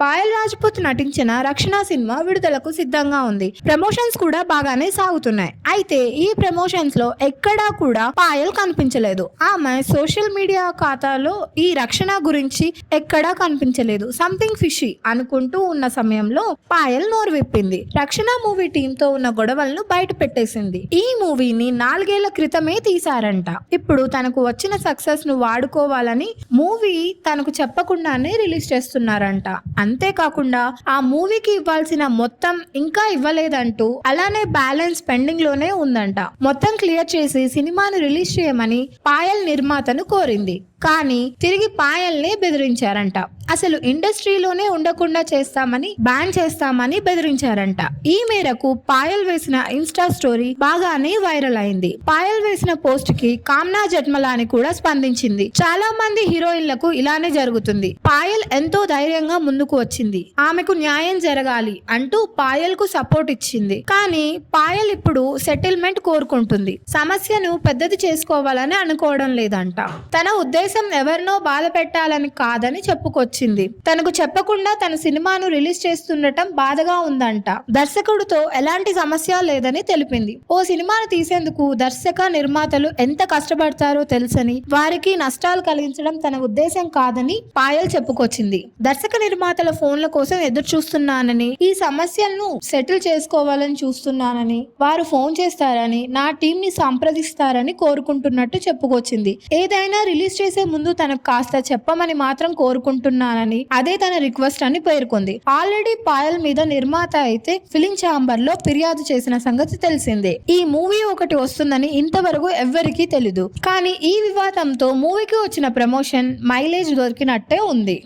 పాయల్ రాజ్పుత్ నటించిన రక్షణ సినిమా విడుదలకు సిద్ధంగా ఉంది. ప్రమోషన్స్ కూడా బాగానే సాగుతున్నాయి. అయితే ఈ ప్రమోషన్స్లో ఎక్కడా కూడా పాయల్ కనిపించలేదు. ఆమె సోషల్ మీడియా ఖాతాలో ఈ రక్షణ గురించి ఎక్కడా కనిపించలేదు. సంథింగ్ ఫిషీ అనుకుంటూ ఉన్న సమయంలో పాయల్ నోరు విప్పింది. రక్షణ మూవీ టీమ్తో ఉన్న గొడవలను బయట పెట్టేసింది. ఈ మూవీని నాలుగేళ్ళ క్రితమే తీశారంట. ఇప్పుడు తనకు వచ్చిన సక్సెస్ను వాడుకోవాలని మూవీ తనకు చెప్పకుండానే రిలీజ్ చేస్తున్నారంట. అంతేకాకుండా ఆ మూవీకి ఇవ్వాల్సిన మొత్తం ఇంకా ఇవ్వలేదంటూ అలానే బ్యాలెన్స్ పెండింగ్లోనే ఉందంట. మొత్తం క్లియర్ చేసి సినిమాను రిలీజ్ చేయమని పాయల్ నిర్మాతను కోరింది. కానీ తిరిగి పాయల్నే బెదిరించారంట. అసలు ఇండస్ట్రీలోనే ఉండకుండా చేస్తామని బ్యాన్ చేస్తామని బెదిరించారంట. ఈ మేరకు పాయల్ వేసిన ఇన్స్టా స్టోరీ బాగానే వైరల్ అయింది. పాయల్ వేసిన పోస్ట్కి కామ్నా జట్మలాని కూడా స్పందించింది. చాలా మంది హీరోయిన్లకు ఇలానే జరుగుతుంది. పాయల్ ఎంతో ధైర్యంగా ముందుకు వచ్చింది. ఆమెకు న్యాయం జరగాలి అంటూ పాయల్కు సపోర్ట్ ఇచ్చింది. కానీ పాయల్ ఇప్పుడు సెటిల్మెంట్ కోరుకుంటుంది. సమస్యను పెద్దది చేసుకోవాలని అనుకోవడం లేదంట. తన ఉద్దేశం ఎవరినో బాధ పెట్టాలని కాదని చెప్పుకొచ్చింది. తనకు చెప్పకుండా తన సినిమాను రిలీజ్ చేస్తుండటం బాధగా ఉందంట. దర్శకుడితో ఎలాంటి సమస్య లేదని తెలిపింది. ఓ సినిమాను తీసేందుకు దర్శక నిర్మాతలు ఎంత కష్టపడతారో తెలుసని వారికి నష్టాలు కలిగించడం తన ఉద్దేశం కాదని పాయల్ చెప్పుకొచ్చింది. దర్శక నిర్మాతల ఫోన్ల కోసం ఎదురు చూస్తున్నానని ఈ సమస్యలను సెటిల్ చేసుకోవాలని చూస్తున్నానని వారు ఫోన్ చేస్తారని నా టీం ని సంప్రదిస్తారని కోరుకుంటున్నట్టు చెప్పుకొచ్చింది. ఏదైనా రిలీజ్ చేసే ముందు తనకు కాస్త చెప్పమని మాత్రం కోరుకుంటున్నానని అదే తన రిక్వెస్ట్ అని పేర్కొంది. ఆల్రెడీ పాయల్ మీద నిర్మాత అయితే ఫిలిం ఛాంబర్లో ఫిర్యాదు చేసిన సంగతి తెలిసిందే. ఈ మూవీ ఒకటి వస్తుందని ఇంతవరకు ఎవ్వరికీ తెలీదు. కానీ ఈ వివాదంతో మూవీకి వచ్చిన ప్రమోషన్ మైలేజ్ దొరికినట్టే ఉంది.